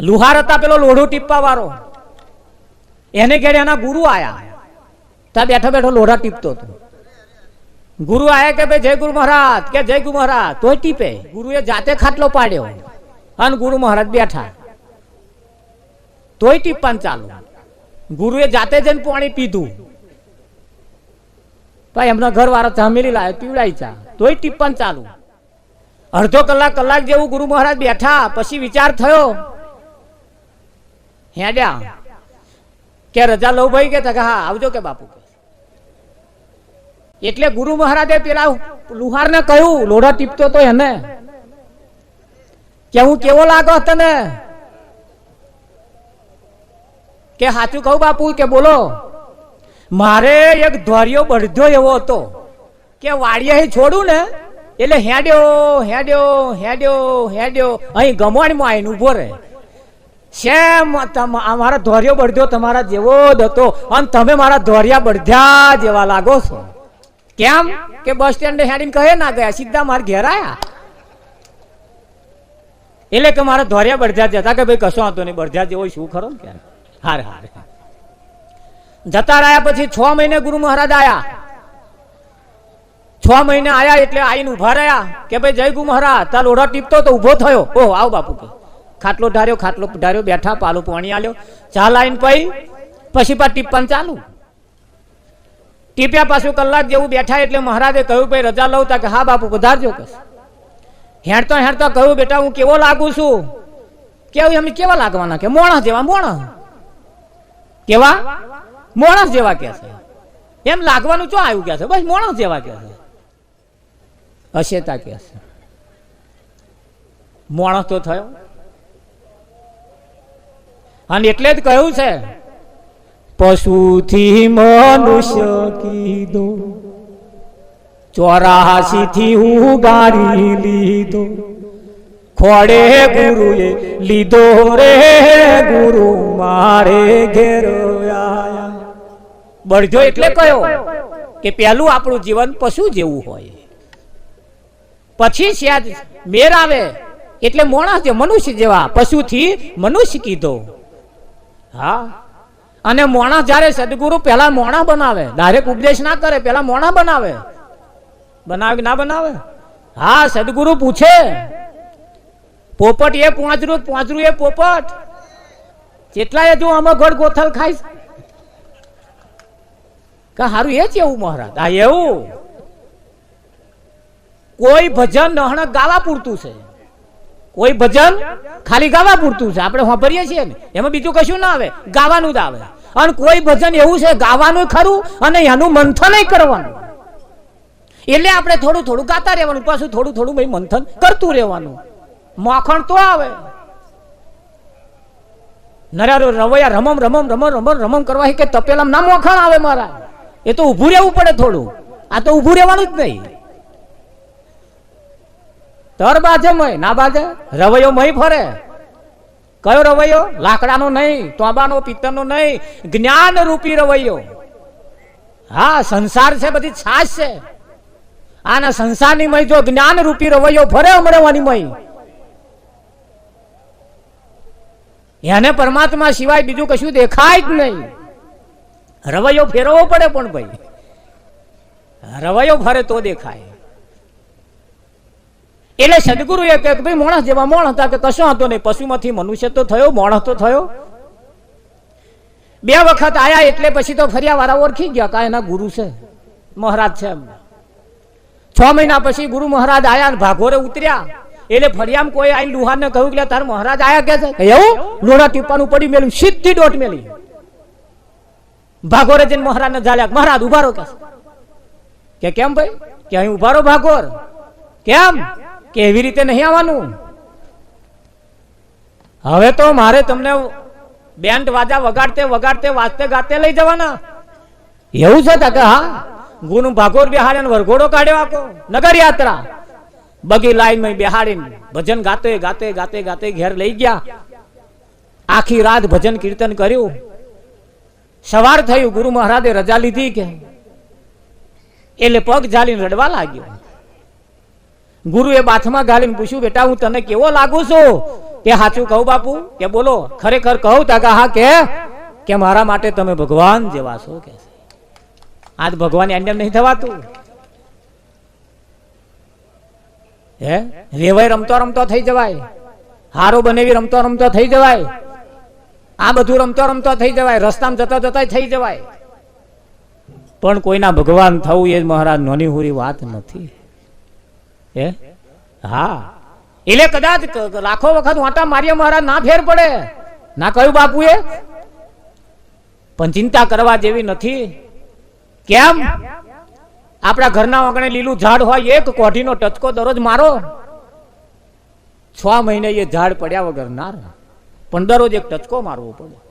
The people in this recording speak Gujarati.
લુહાર હતા પેલો લોઢો ટીપવા વાળો એને ઘેર એના ગુરુ આયા. ત્યાં બેઠો બેઠો લોઢા ટીપતો હતો. ગુરુ આયા કે ભાઈ, જય ગુરુ મહારાજ, કે જય ગુરુ મહારાજ. તોય ટીપે. ગુરુએ જાતે ખાટલો પાડ્યો. અને ગુરુ મહારાજ બેઠા. તોય ટીપવાનું ચાલુ. ગુરુએ જાતે જઈને પાણી પીધું. ભાઈ, એમના ઘર વાળા ચા મેલી લાવ્યો પીવડાઈ ચા. તોય ટીપવાનું ચાલુ. અડધો કલાક કલાક જેવું ગુરુ મહારાજ બેઠા. પછી વિચાર થયો હેડ્યા કે રજા લઉં ભાઈ કે હા આવજો કે બાપુ એટલે ગુરુ મહારાજે પેલા લુહારને કહ્યું, લોઢા ટીપતો તો એને કે હું કેવો લાગો તને? કે સાચું કહું બાપુ કે બોલો? મારે એક ધોરિયો બળધ્યો એવો હતો. કે વાડીએ છોડું ને, એટલે હેડ્યો હેડ્યો હેડ્યો હેડ્યો. અહીં ગમવાણીમાં આવીને ઊભો રહે. શેમ? મારા ધોરિયો બળધ્યો તમારા જેવો જ હતો. અને તમે મારા ધોર્યા બળધ્યા જેવા લાગો છો. કેમ? કે બસ સ્ટેન્ડે હેડીને કહે ના ગયા, સીધા મારા ઘેર આયા. એટલે કે મારા ધોર્યા બળધ્યા જતા કે ભાઈ કશો વાંધો નહીં બળધ્યા જેવો શું ખરો ને કે હારે હારે. જતા રહ્યા પછી છ મહિને ગુરુ મહારાજ આયા. છ મહિને આયા એટલે આઈને ઊભા રહ્યા કે ભાઈ જય ગુરુ મહારાજ, તાર ઓઢા ટીપતો તો ઊભો થયો. ઓહ, આવ બાપુ કે ખાટલો ઢાર્યો ખાટલો ઢાર્યો બેઠા, પાલું પાણી આલ્યો. ચા લાઈન પઈ, પછી પા ટીપવાનું ચાલુ. ટીપ્યા પાછું કલાક જેવું બેઠા એટલે મહારાજે કહ્યું, ભાઈ, રજા લઉં તા કે હા બાપુ પધારજો કસ. હેડતો હેડતો કહ્યું, બેટા, હું કેવો લાગુ છું? કેવું અમે કેવા લાગવાના કે? મોણસ જેવા, મોણસ. કેવા? મોણસ જેવા કે છે. એમ લાગવાનું ચો આવ્યું કે છે? બસ મોણસ જેવા કે છે. અશેતા કે છે. મોણસ તો થયો. અને એટલે જ કહ્યું છે, પશુથી મનુષ્ય કીધો ચોરાસી થી હું ગાડી લીધો, ખોડે ગુરુએ લીધો રે, ગુરુ મારે ઘેર બળજો એટલે કયો કે પહેલું આપણું જીવન પશુ જેવું હોય. પછી સ્યાદ મેર આવે એટલે મોણસ જે મનુષ્ય જેવા પશુથી મનુષ્ય કીધો. હા? અને મોણા જ્યારે સદગુરુ પહેલા મોણા બનાવે ડાયરેક્ટ ઉપદેશ ના કરે, પહેલા મોણા બનાવે. બનાવે ના બનાવે? હા, સદગુરુ પૂછે પોપટ એ પોંચરું પોંચરું એ પોપટ. કેટલાય જો આમાં ગોળ ગોથલ ખાઈશ કે સારું એ જ એવું મહારાજ? આ એવું. કોઈ ભજન નહણ ગાવા પૂરતું છે. કોઈ ભજન ખાલી ગાવા પૂરતું છે. આપણે સાંભળીએ છીએ ને. એમાં બીજું કશું ના આવે. ગાવાનું જ આવે. અને કોઈ ભજન એવું છે ગાવાનું ખરું અને એનું મંથન કરવાનું. એટલે આપણે થોડું થોડું ગાતા રહેવાનું. પાછું થોડું થોડું ભાઈ મંથન કરતું રહેવાનું. માખણ તો આવે. નરારો રવૈયા રમમ રમમ રમમ રમમ રમમ કરવા કે તપેલામ ના મોખણ આવે મારા. એ તો ઊભું રહેવું પડે થોડું. આ તો ઊભું રહેવાનું જ નહીં. તર બાજે મય, ના બાજે? રવૈયો મય ફરે. કયો રવૈયો? લાકડાનો નહીં, તોબાનો પિત્તરનો નહીં જ્ઞાન રૂપી રવૈયો. હા, સંસાર છે, બધી છાશ છે. આના સંસારની મય જો જ્ઞાન રૂપી રવૈયો ફરે અમરેવાની મય. એને પરમાત્મા સિવાય બીજું કશું દેખાય જ નહીં. રવૈયો ફેરવવો પડે પણ ભાઈ. રવૈયો ફરે તો દેખાય. એટલે સદગુરુ એ કે ભાઈ, માણસ જેવા માણસ હતા કે કશો હતો નહીં. પશુમાંથી મનુષ્ય તો થયો માણસ તો થયો. બે વખત આયા એટલે પછી તો ફર્યા વાળા ઓળખી ગયા કા એના ગુરુ છે, મહારાજ છે છ મહિના પછી ગુરુ મહારાજ આયા ભાગોરે ઉતર્યા. એટલે ફરિયામ કોઈ આઈને લુહાર ને કહ્યું કે તાર મહારાજ આયા કે છે? એવું? લોડા ટીપાનું પડી મેલું સીધી દોટ મેલી. ભાગોરે જઈને મહારાજ ને જાલ્યા મહારાજ ઉભારો. કે કેમ ભાઈ? કે અહીં ઉભારો ભાગોર. કેમ? કે એવી રીતે નહીં આવવાનું? હવે તો મારે તમને બેન્ડ વાજા વગાડતે વગાડતે વાજતે ગાતે લઈ જવાના. એવું છે તા કે હા? ગુરુ ભાગોર બિહાડીને વરઘોડો કાઢ્યો આખો. નગર યાત્રા. બગી લાઈનમાં બિહાડીને ભજન ગાતે ગાતે ગાતે ગાતે ઘેર લઈ ગયા. આખી રાત ભજન કીર્તન કર્યું. સવાર થયું, ગુરુ મહારાજે રજા લીધી કે? એટલે પગ ઝાલીને રડવા લાગ્યો. ગુરુએ બાથમાં ગાલીને પૂછ્યું, બેટા, હું તને કેવો લાગુ છું? કે સાચું કહું બાપુ, કે બોલો, ખરેખર કહું તા કે હા, કે મારા માટે તમે ભગવાન જેવા છો, કે આજ ભગવાન એન્ડમ નહીં થવાતું. હે? રેવાય રમતો રમતો થઈ જવાય. હારો બનેવી રમતો રમતો થઈ જવાય. આ બધું રમતો રમતો થઈ જવાય. રસ્તામાં જતા જતા થઈ જવાય. પણ કોઈના ભગવાન થવું એ મહારાજ નોની હુરી વાત નથી. હે? હા. એટલે કદાચ લાખો વખત વાંટા માર્યા મહારાજ ના ફેર પડે. ના કહ્યું બાપુએ? પણ ચિંતા કરવા જેવી નથી. કેમ? આપણા ઘરના આંગણે લીલું ઝાડ હોય, એક કોઢીનો ટચકો દરરોજ મારો. છ મહિને એ ઝાડ પડ્યા વગર ના પણ દરરોજ એક ટચકો મારવો પડે.